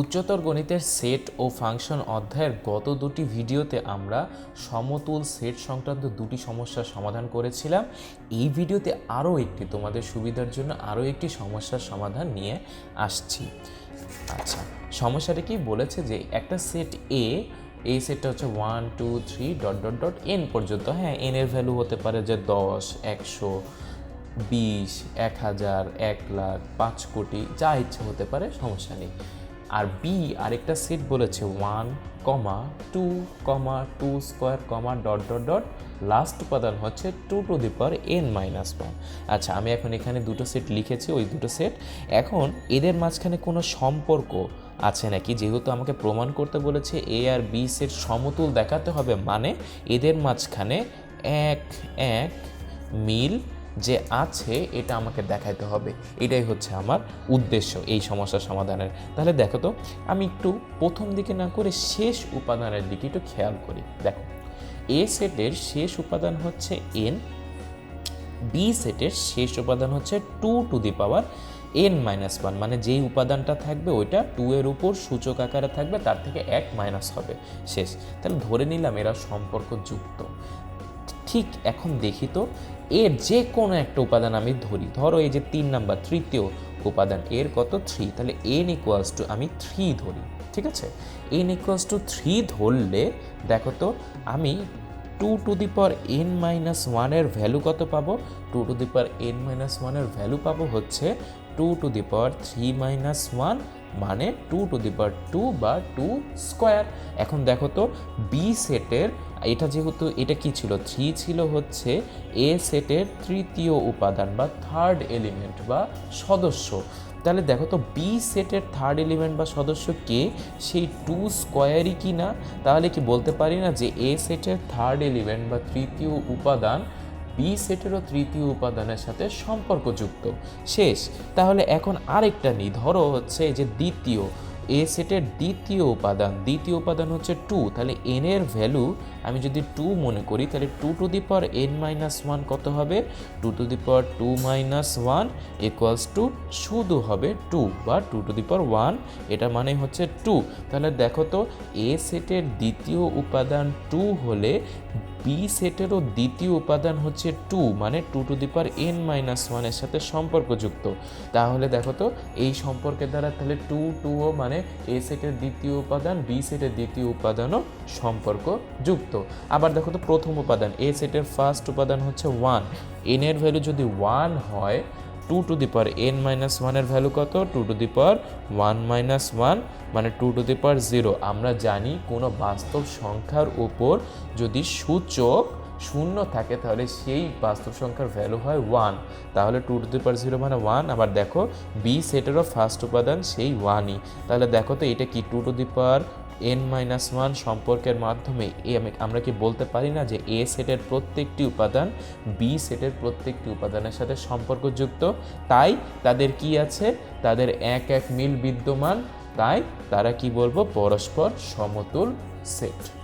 উচ্চতর গণিতের সেট ও ফাংশন অধ্যায়ের গত দুটি ভিডিওতে আমরা সমতুল সেট সংক্রান্ত দুটি সমস্যার সমাধান করেছিলাম। এই ভিডিওতে আরও একটি তোমাদের সুবিধার জন্য আরও একটি সমস্যার সমাধান নিয়ে আসছি। আচ্ছা সমস্যাটা কি বলেছে যে একটা সেট এ এই সেটটা হচ্ছে one two three dot dot dot N পর্যন্ত। হ্যাঁ এন এর ভ্যালু হতে পারে যে দশ, একশো, বিশ, এক হাজার, এক লাখ, পাঁচ কোটি, যা ইচ্ছে হতে পারে, সমস্যা নেই। আর বি আরেকটা সেট বলেছে one comma two comma two square comma dot dot dot last উপাদান হচ্ছে two to the power N minus one আচ্ছা আমি এখন এখানে দুটো সেট লিখেছি, ওই দুটো সেট এখন এদের মাঝখানে কোনো সম্পর্ক আছে নাকি? যেহেতু আমাকে প্রমাণ করতে বলেছে এ আর বি সেট সমতুল দেখাতে হবে মানে এদের মাঝখানে এক এক মিল যে আছে, এটা আমাকে দেখাইতে হবে। এটাই হচ্ছে আমার উদ্দেশ্য এই সমস্যার সমাধানের। তাহলে দেখো তো, আমি একটু প্রথম দিকে না করে শেষ উপাদানের দিকে একটু খেয়াল করি। দেখো এ সেটের শেষ উপাদান হচ্ছে এন বি সেটের শেষ উপাদান হচ্ছে two to the power N minus one মানে যেই উপাদানটা থাকবে ওইটা টু এর উপর সূচক আকারে থাকবে, তার থেকে এক মাইনাস হবে। শেষ। তাহলে ধরে নিলাম এরা সম্পর্ক যুক্ত ঠিক এখন দেখি তো, এর যে কোনো একটা উপাদান আমি ধরি। ধরো এই যে তিন নাম্বার, তৃতীয় উপাদান, এর কত? থ্রি তাহলে এন ইকুয়ালস টু আমি থ্রি ধরি, ঠিক আছে? এন ইকুয়ালস টু থ্রি ধরলে, দেখো তো, আমি two to the power N minus ওয়ানের ভ্যালু কত পাবো? Two to the power N minus ওয়ানের ভ্যালু পাবো হচ্ছে two to the power three minus one মানে two to the power two বা টু স্কোয়ার। এখন দেখো তো, বি সেটের, এটা যেহেতু, এটা কি ছিল? থ্রি ছিল হচ্ছে এ সেটের তৃতীয় উপাদান বা থার্ড এলিমেন্ট বা সদস্য। তাহলে দেখো তো বি সেটের থার্ড এলিমেন্ট বা সদস্য কে? সেই টু স্কোয়ারই কি না তাহলে কি বলতে পারি না যে এ সেটের থার্ড এলিমেন্ট বা তৃতীয় উপাদান বি সেটেরও তৃতীয় উপাদানের সাথে সম্পর্কযুক্ত। শেষ। তাহলে এখন আরেকটা নিই। ধরো হচ্ছে যে দ্বিতীয়। এ সেটের দ্বিতীয় উপাদান দ্বিতীয় উপাদান হচ্ছে টু তাহলে এন এর ভ্যালু আমি যদি টু মনে করি, তাহলে two to the power N minus one কত হবে? Two to the power two minus one equals two শুধু হবে টু বা two to the power one এটা মানে হচ্ছে টু তাহলে দেখো তো, এ সেটের দ্বিতীয় উপাদান টু হলে বি সেটেরও দ্বিতীয় উপাদান হচ্ছে টু মানে two to the power N minus ওয়ানের সাথে সম্পর্কযুক্ত। তাহলে দেখো তো, এই সম্পর্কের দ্বারা তাহলে টু টুও মানে এ সেটের দ্বিতীয় উপাদান বি সেটের দ্বিতীয় উপাদানও সম্পর্ক যুক্ত আবার দেখো তো প্রথম উপাদান এ সেটের ফার্স্ট উপাদান হচ্ছে ওয়ান এনের ভ্যালু যদি ওয়ান হয় two to the power N minus ওয়ানের ভ্যালু কত? Two to the power one minus one মানে two to the power zero আমরা জানি কোনো বাস্তব সংখ্যার উপর যদি সূচক শূন্য থাকে, তাহলে সেই বাস্তব সংখ্যার ভ্যালু হয় ওয়ান তাহলে two to the power zero মানে ওয়ান আবার দেখো বি সেটেরও ফার্স্ট উপাদান সেই ওয়ানই তাহলে দেখো তো এটা কি two to the power N minus one সম্পর্কের মাধ্যমে এ আমি আমরা কি বলতে পারি না যে এ সেটের প্রত্যেকটি উপাদান বি সেটের প্রত্যেকটি উপাদানের সাথে সম্পর্কযুক্ত? তাই তাদের কি আছে? তাদের এক এক মিল বিদ্যমান। তাই তারা কি বলব? পরস্পর সমতুল সেট